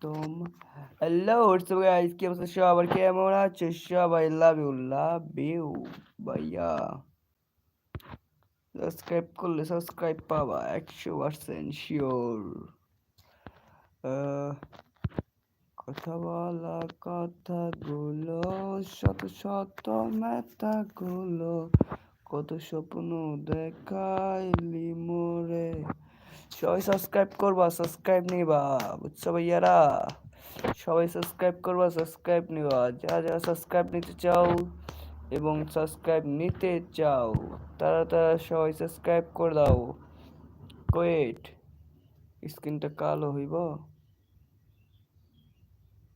তোম hello subscribe করলে subscribe পাবা একশো পার্সেন্ট শিওর কথা বলা কথাগুলো শত শত মেতাগুলো কত স্বপ্ন দেখাইলি মোরে সবাই সাবস্ক্রাইব করবা সাবস্ক্রাইব নিবা, বুঝছ ভাইয়ারা? সবাই সাবস্ক্রাইব করবা সাবস্ক্রাইব নিবা। যারা যারা সাবস্ক্রাইব নিতে চাও এবং সাবস্ক্রাইব নিতে চাও, তারা তারা সবাই সাবস্ক্রাইব করে দাও। কোয়েট স্ক্রিনটা কালো হইব?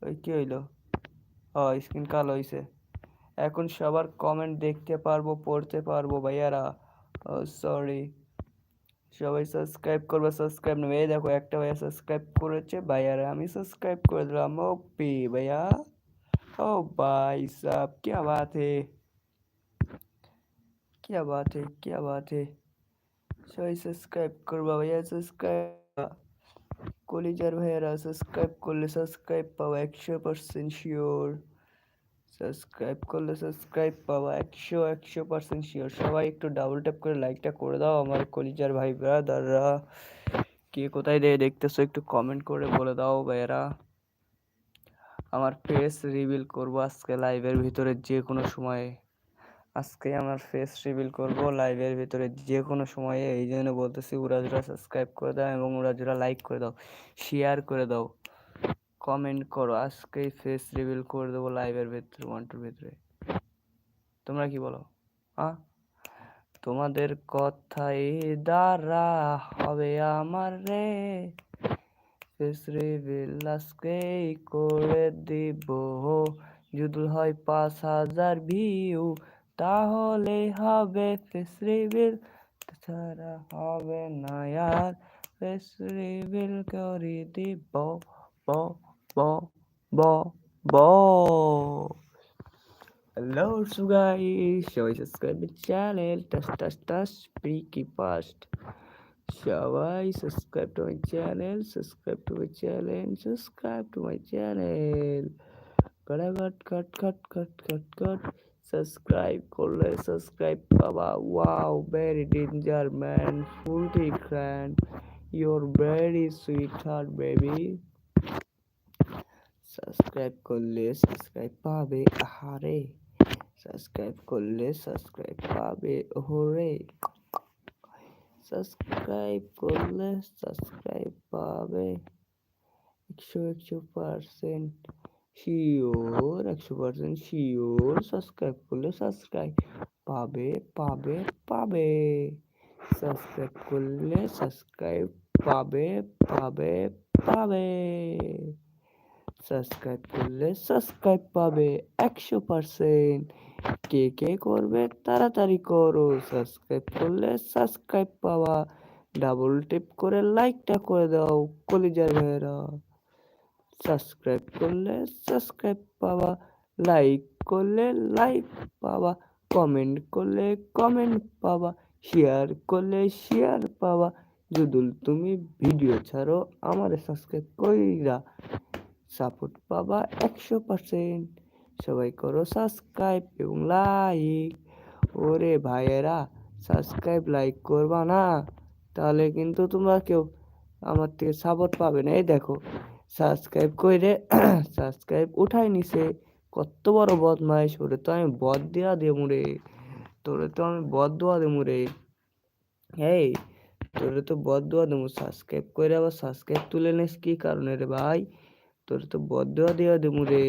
ওই কি হইল? ও স্ক্রিন কালো হইছে। এখন সবার কমেন্ট দেখতে পারব, পড়তে পারব ভাইয়ারা। সরি সবাই সাবস্ক্রাইব করবে সাবস্ক্রাইব নেবে এই দেখো একটা ভাইয়া সাবস্ক্রাইব করেছে ভাইয়ারা আমি সাবস্ক্রাইব করে দিলাম ওপি ভাইয়া ও ভাই সাব क्या बात है क्या बात है क्या बात है সবাই সাবস্ক্রাইব করবা ভাইয়া সাবস্ক্রাইব কলিজার ভাইয়ারা সাবস্ক্রাইব করলে সাবস্ক্রাইব পাওয়া একশো পার্সেন্ট শিওর সাবস্ক্রাইব করলে সাবস্ক্রাইব পাওয়া একশো একশো পার্সেন্ট শিওর সবাই একটু ডাবল ট্যাপ করে লাইকটা করে দাও। আমার কলিজার ভাই ব্রাদাররা কে কোথায় দিয়ে দেখতেছো একটু কমেন্ট করে বলে দাও ভাইয়েরা। আমার ফেস রিভিল করব আজকে লাইভের ভিতরে যে কোনো সময়ে। আজকে আমার ফেস রিভিল করব লাইভের ভিতরে যে কোনো সময়ে। এই জন্য বলতেছি উড়াজুরা সাবস্ক্রাইব করে দাও এবং উড়াজুরা লাইক করে দাও। শেয়ার করে দাও। কমেন্ট করো আজকেই ফেস রিভিল করে দেবো লাইভের ভিতরে ওয়ানটুর ভিতরে। তোমরা কি বলো? হ্যাঁ তোমাদের কথাই দ্বারা হবে আমার রে। ফেস রিভিল আজকেই করে দিব। যদি হয় পাঁচ হাজার ভিউ তাহলে হবে ফেস রিভিল তাছাড়া হবে না, আর ফেস রিভিল করে দিব। ব bo bo bo hello so guys show subscribe the channel touch touch touch freaky fast সবাই subscribe to my channel subscribe to my channel subscribe to my channel cut cut cut cut cut cut subscribe করলে subscribe পাবা wow very danger man full tick ran your very sweet heart baby subscribe করলে subscribe পাবে আহারে subscribe করলে subscribe পাবে ওরে subscribe করলে subscribe পাবে একশো একশো পার্সেন্ট শিওর একশো পার্সেন্ট শিওর সাবস্ক্রাইব করলে সাবস্ক্রাইব পাবে পাবে পাবে সাবস্ক্রাইব করলে সাবস্ক্রাইব পাবে পাবে পাবে সাবস্ক্রাইব করলে সাবস্ক্রাইব পাবে একশো পার্সেন্ট কে কে করবে তাড়াতাড়ি করো। সাবস্ক্রাইব করলে সাবস্ক্রাইব পাওয়া। ডাবল টিপ করে লাইকটা করে দাও কলিজার ভাইয়েরা। সাবস্ক্রাইব করলে সাবস্ক্রাইব পাওয়া। লাইক করলে লাইক পাওয়া। কমেন্ট করলে কমেন্ট পাওয়া। শেয়ার করলে শেয়ার পাওয়া। যদি তুমি ভিডিও ছাড়ো, আমার সাবস্ক্রাইব কইরা সাপোর্ট পাবা একশো পার্সেন্ট সবাই করো সাবস্ক্রাইব এবং লাইক ওরে ভাইয়েরা সাবস্ক্রাইব লাইক করবা না? তাহলে কিন্তু তোমরা কেউ আমার থেকে সাপোর্ট পাবে না। এই দেখো সাবস্ক্রাইব করে সাবস্ক্রাইব উঠাই নিছে। কত বড় বদমাইশ, ওরে তো আমি বদ দেওয়া দেবো রে। তোরে তো আমি বদ দেওয়া দেবো রে। এই, তোরে তো বদ দেওয়া দেবো। সাবস্ক্রাইব করে আবার সাবস্ক্রাইব তুলে নিস কি কারণে রে ভাই? তোর তো বদয়া দেওয়া দেবো রে।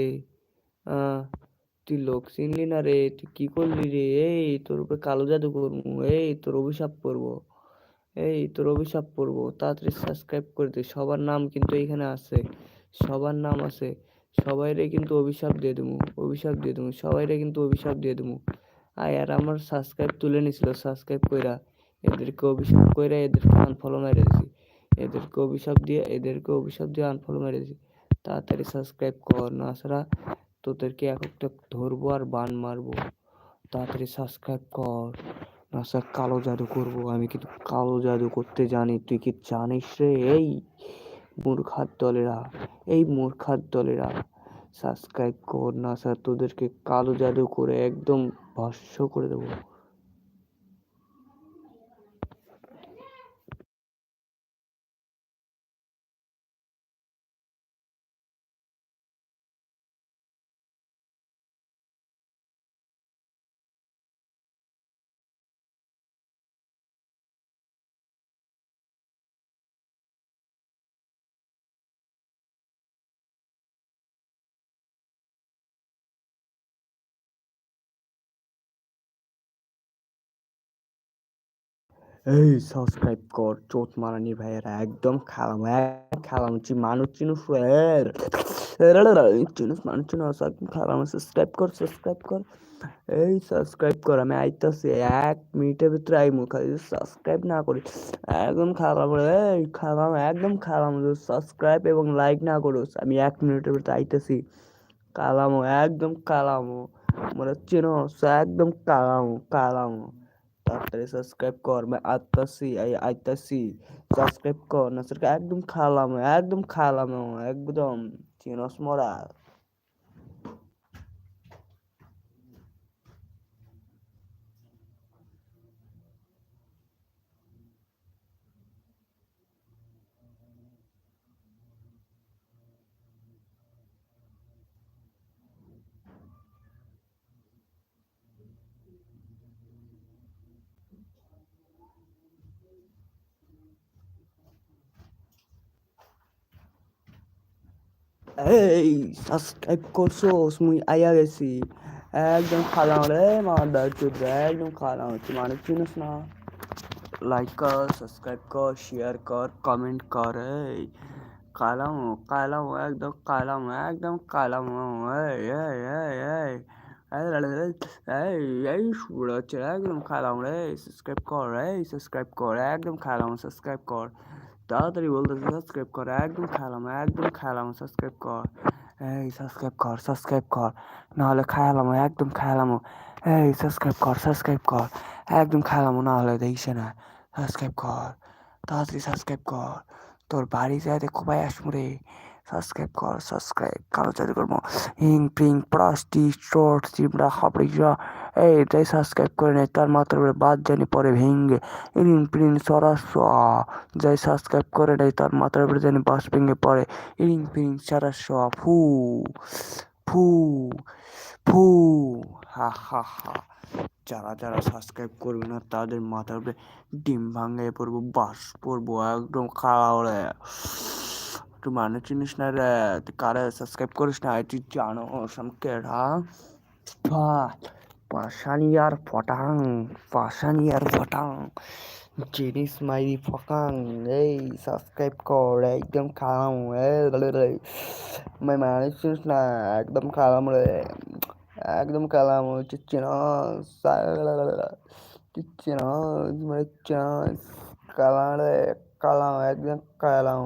তুই লোক চিনলি না রে? তুই কি করলি রে? এই তোর উপরে কালো জাদু করব, এই তোর অভিশাপ করব, এই তোর অভিশাপ করব। তাড়াতাড়ি সাবস্ক্রাইব করে দে, সবার নাম কিন্তু এখানে আছে, সবার নাম আছে। সবাইরে কিন্তু অভিশাপ দিয়ে দেবো, অভিশাপ দিয়ে দেবো, সবাইরে কিন্তু অভিশাপ দিয়ে দেবো। আর আর আমার সাবস্ক্রাইব তুলে নিছিল সাবস্ক্রাইব কইরা। এদেরকে অভিশাপ কইরা এদেরকে আনফলো মেরে দিছি। এদেরকে অভিশাপ দিয়ে, এদেরকে অভিশাপ দিয়ে আনফলো মেরে দিছি। তাড়াতাড়ি সাবস্ক্রাইব কর, না ছাড়া তোদেরকে এক একটা ধরবো আর বান মারবো। তাড়াতাড়ি সাবস্ক্রাইব কর, না স্যার কালো জাদু করব। আমি কিন্তু কালো জাদু করতে জানি, তুই কি জানিস রে? এই মূর্খার দলেরা, এই মূর্খার দলেরা। সাবস্ক্রাইব কর, না স্যার তোদেরকে কালো জাদু করে একদম ভস্য করে দেবো। এই সাবস্ক্রাইব কর, চোট মারানি ভাইয়েরা, একদম খালাম খালাম খেলাম মানুষ চিনুস চিনুস মানুষ একদম খেলাম সাবস্ক্রাইব কর সাবস্ক্রাইব কর। এই সাবস্ক্রাইব কর, আমি আইতাছি, এক মিনিটের ভিতরে আইমু, খালি সাবস্ক্রাইব না করি, একদম খারাপ এই খালাম, একদম খালাম সাবস্ক্রাইব এবং লাইক না করুস, আমি এক মিনিটের ভিতরে আইতাছি। কালামো একদম কালামো মনে চিনো একদম কালামো কালামো তাড়াতাড়ি সাবস্ক্রাইব কর। मैं আইতাছি আইতাছি সাবস্ক্রাইব কর। না একদম খালাম একদম খালাম, একদম চিনস মরা এই সাবস্ক্রাইব করছোস মুই আইয়া গেছি একদম খালাম রে মাদার চোদ একদম খালাম হচ্ছে মানুষ চিনিস না লাইক কর সাবস্ক্রাইব কর শেয়ার কর কমেন্ট কর এই কালাম কালাম একদম কালাম একদম কালাম এই এই এই এই এই এই শুরু হচ্ছে একদম খালাম রে সাবস্ক্রাইব কর এই সাবস্ক্রাইব কর একদম খালাম সাবস্ক্রাইব কর তাড়াতাড়ি বলতেছি সাবস্ক্রাইব কর, একদম খেলাম একদম খেলাম সাবস্ক্রাইব কর। এই সাবস্ক্রাইব কর সাবস্ক্রাইব কর, নাহলে খেলাম, একদম খেলাম। এই সাবস্ক্রাইব কর সাবস্ক্রাইব কর, একদম খেলাম, নাহলে দেখিস না। সাবস্ক্রাইব কর, তাড়াতাড়ি সাবস্ক্রাইব কর, তোর বাড়ি যায় দেখো ভাই রে। সাবস্ক্রাইব কর সাবস্ক্রাইব কালো চালু করব হিং প্রিং প্লাস্টি শর্ট চিমড়া হাবড়িরা এই এটাই সাবস্ক্রাইব করে নেয় তার মাত্র বাদ জানি, পরে ভেঙ্গে, ইরিন প্রিন সরাস যাই সাবস্ক্রাইব করে নেয়, তার মাথার উপরে জানি বাস ভেঙে পড়ে ইরিং প্রিং সরাস ফু ফু ফু, হা হা হা। যারা যারা সাবস্ক্রাইব করবে না, তাদের মাথার উপরে ডিম ভাঙে পড়ব, বাস পড়ব, একদম খাওয়া তুই মানে চিনিস না রে, তুই কারে সাবস্ক্রাইব করিস না তুই জানো আমি কেডা? পাশানিয়ার ফটাং পাশানিয়ার ফটাং জিনিস মাইরি ফকাং, এই সাবস্ক্রাইব কর, একদম খালাম মানে চিনিস না, একদম খালাম রে, একদম খালাম না, চিচ্ছি না মানে কালাম রে, কালাম, একদম কালাম।